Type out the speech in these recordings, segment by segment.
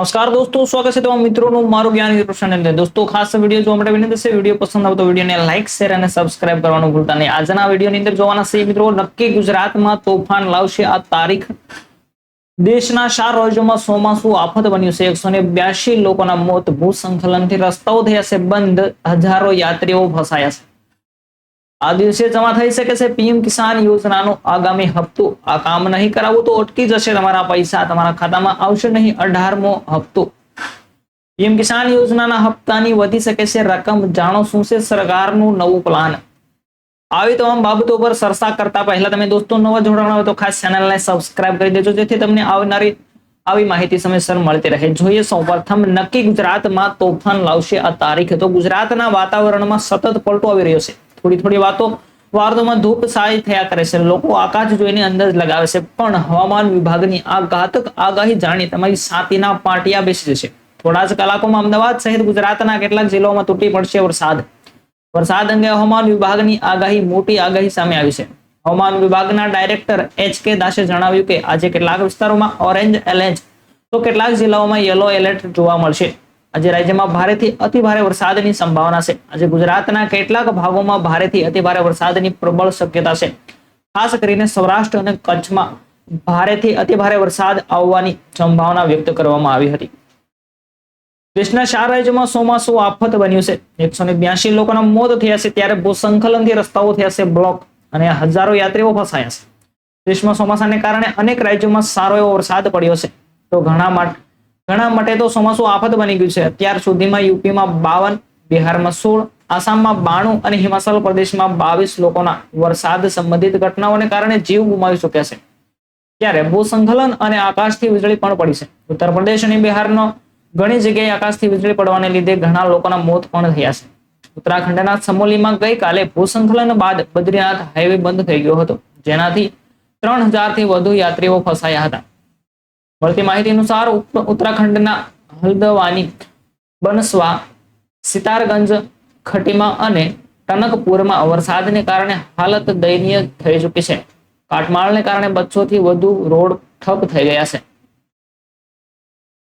નમસ્કાર દોસ્તો, સ્વાગત છે તમામ મિત્રોનું મારું જ્ઞાન યુટ્યુબ અંદર દોસ્તો, ખાસ વીડિયો જોવા માટે વિનંતી છે, વીડિયો પસંદ આવતો વિડીયોને લાઈક, શેર અને સબસ્ક્રાઇબ કરવાનું ભૂલતા નહીં. આજના વિડીયોની અંદર જોવાના છે મિત્રો, નક્કી ગુજરાતમાં તોફાન લાવશે. આ તારીખ દેશના ચાર રાજ્યોમાં ચોમાસું આફત બન્યું છે. એકસો ને બ્યાસી લોકોના મોત ભૂસંકલનથી રસ્તાઓ થયા છે. બંધ હજારો યાત્રીઓ ફસાયા છે. આ દિવસે જમા થઈ શકે છે પીએમ કિસાન યોજનાનો આગામી હપ્તો. આ કામ નહીં કરાવવું તો અટકી જશે તમારા પૈસા. તમારા ખાતામાં આવશે નહીં અઢારમો હપ્તો. પીએમ કિસાન યોજનાના હપ્તાની વધી શકે છે રકમ. જાણો શું છે? સરકારનું નવું પ્લાન આવી તમામ બાબતો પર ચર્ચા કરતા પહેલા તમે દોસ્તો નવા જોડાણ હોય તો ખાસ ચેનલને સબસ્ક્રાઇબ કરી દેજો. જેથી તમને આવનારી આવી માહિતી સમયસર મળતી રહે. જોઈએ સૌપ્રથમ નક્કી ગુજરાતમાં તોફાન લાવશે આ તારીખે. તો ગુજરાતના વાતાવરણમાં સતત પલટો આવી રહ્યો છે. થોડી થોડી વાતો વાર્તોમાં ધૂપ સારી થયા કરે છે. લોકો આકાશ જોઈને અંદાજ લગાવે છે. પણ હવામાન વિભાગની આ ઘાતક આગાહી જાણી તમારી છાતીના પાટિયા બેસી જશે. થોડા જ કલાકોમાં અમદાવાદ સહિત ગુજરાતના કેટલાક જિલ્લાઓમાં તૂટી પડશે વરસાદ. વરસાદ અંગે હવામાન વિભાગની આગાહી મોટી આગાહી સામે આવી છે. હવામાન વિભાગના ડાયરેક્ટર એચ કે દાસે જણાવ્યું કે આજે કેટલાક વિસ્તારોમાં ઓરેન્જ એલર્ટ, તો કેટલાક જિલ્લાઓમાં યલો એલર્ટ જોવા મળશે. આજે રાજ્યમાં ભારેથી અતિ ભારે વરસાદની સંભાવના છે. આજે ગુજરાતના કેટલાક ભાગોમાં ભારેથી અતિ ભારે વરસાદની પ્રબળ શક્યતા છે. ખાસ કરીને સૌરાષ્ટ્ર અને કચ્છમાં ભારેથી અતિ ભારે વરસાદ આવવાની સંભાવના વ્યક્ત કરવામાં આવી હતી. દેશના ચાર રાજ્યોમાં ચોમાસું આફત બન્યું છે. એકસો ને બ્યાસી લોકોના મોત થયા છે ત્યારે ભૂસંકલનથી રસ્તાઓ થયા છે બ્લોક અને હજારો યાત્રીઓ ફસાયા છે. દેશમાં ચોમાસાને કારણે અનેક રાજ્યોમાં સારો એવો વરસાદ પડ્યો છે. તો ઘણા માટે ઘણા માટે તો ચોમાસું આફત બની ગયું છે. અત્યાર સુધીમાં યુપીમાં બાવન, બિહારમાં સોળ, આસામમાં બાણું અને હિમાચલ પ્રદેશમાં બાવીસ લોકોના વરસાદ સંબંધિત ઘટનાઓને કારણે જીવ ગુમાવી ચૂક્યા છે. ત્યારે ભૂસંકલન અને આકાશથી વીજળી પણ પડી છે. ઉત્તર પ્રદેશ અને બિહારનો ઘણી જગ્યાએ આકાશથી વીજળી પડવાને લીધે ઘણા લોકોના મોત પણ થયા છે. ઉત્તરાખંડના સમોલીમાં ગઈકાલે ભૂસંકલન બાદ બદ્રીનાથ હાઈવે બંધ થઈ ગયો હતો. જેનાથી ત્રણ હજારથી વધુ યાત્રીઓ ફસાયા હતા. મળતી માહિતી અનુસાર ઉત્તરાખંડના હલ્દવાની, બનસવા, સિતારગંજ, ખટીમા અને ટનકપુરમાં વરસાદને કારણે હાલત દયનીય થઈ ચૂકી છે. કાટમાળને કારણે બચ્ચોથી વધુ રોડ ઠપ થઈ ગયા છે.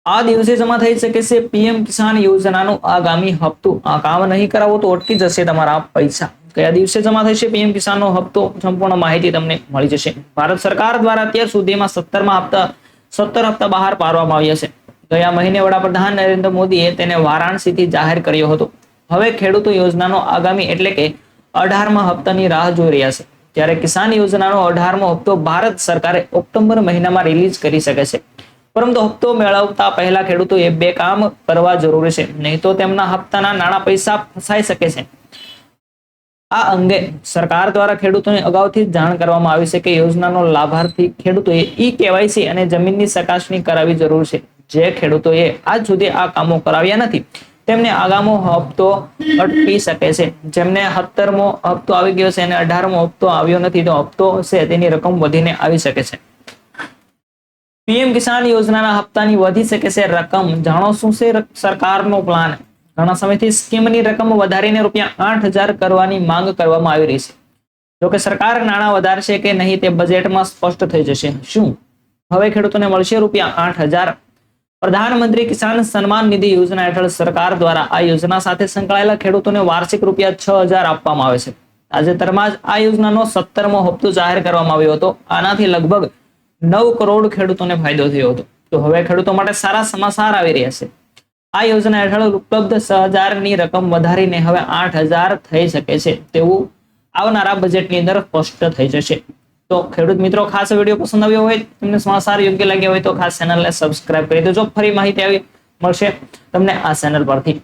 આ દિવસે જમા થઈ શકે છે પીએમ કિસાન યોજનાનું આગામી હપ્તો. આ કામ નહીં કરાવો તો અટકી જશે તમારા પૈસા. કયા દિવસે જમા થશે પીએમ કિસાનનો હપ્તો? સંપૂર્ણ માહિતી તમને મળી જશે. ભારત સરકાર દ્વારા અત્યાર સુધીમાં સત્તરમાં હપ્તા સત્તર હપ્તા બહાર પાડવામાં આવ્યા છે ગયા મહિને વડાપ્રધાન નરેન્દ્ર મોદીએ તેને વારાણસીથી જાહેર કર્યો હતો. હવે ખેડૂતો યોજનાનો આગામી એટલે કે અઢારમા હપ્તાની રાહ જોઈ રહ્યા છે. ત્યારે કિસાન યોજનાનો અઢારમો હપ્તો ભારત સરકારે ઓક્ટોબર મહિનામાં રિલીઝ કરી શકે છે. પરંતુ હપ્તો મેળવતા પહેલા ખેડૂતોએ બે કામ કરવા જરૂરી છે. નહીં તો તેમના હપ્તાના નાણાં પૈસા ફસાઈ શકે છે. આ અંગે સરકાર દ્વારા ખેડૂતોને અગાઉથી જાણ કરવામાં આવી છે કે યોજનાનો લાભાર્થી ખેડૂતોએ ઈ કેવાયસી અને જમીનની ચકાસણી કરાવી જરૂર છે. જે ખેડૂતોએ આજ સુધી આ કામો કરાવ્યા નથી. તેમને આગામો હપ્તો અટકી શકે છે. જેમને સત્તરમો હપ્તો આવી ગયો છે અને અઢારમો હપ્તો આવ્યો નથી, તો હપ્તો છે તેની રકમ વધીને આવી શકે છે. પીએમ કિસાન યોજનાના હપ્તાની વધી શકે છે રકમ. જાણો શું છે સરકારનો પ્લાન? ઘણા સમયથી સ્કીમની રકમ વધારીને રૂપિયા આઠ કરવાની માંગ કરવામાં આવી રહી છે. જોકે સરકાર નાણાં વધારશે કે નહીં તે બજેટમાં સ્પષ્ટ થઈ જશે. શું? હવે ખેડૂતોને મળશે રૂપિયા આઠ પ્રધાનમંત્રી કિસાન સન્માન નિધિ યોજના હેઠળ સરકાર દ્વારા આ યોજના સાથે સંકળાયેલા ખેડૂતોને વાર્ષિક રૂપિયા છ આપવામાં આવે છે. તાજેતરમાં જ આ યોજનાનો સત્તરમો હપ્તો જાહેર કરવામાં આવ્યો હતો. આનાથી લગભગ નવ કરોડ ખેડૂતોને ફાયદો થયો હતો. તો હવે ખેડૂતો માટે સારા સમાચાર આવી રહ્યા છે. આ યોજના હેઠળ ઉપલબ્ધ છ હજારની રકમ વધારીને હવે આઠ થઈ શકે છે. તેવું આવનારા બજેટની અંદર સ્પષ્ટ થઈ જશે. તો ખેડૂત મિત્રો, ખાસ વીડિયો પસંદ આવ્યો હોય, તમને સમાચાર યોગ્ય લાગ્યા હોય તો ખાસ ચેનલને સબસ્ક્રાઇબ કરી દેજો. ફરી માહિતી આવી મળશે તમને આ ચેનલ પરથી.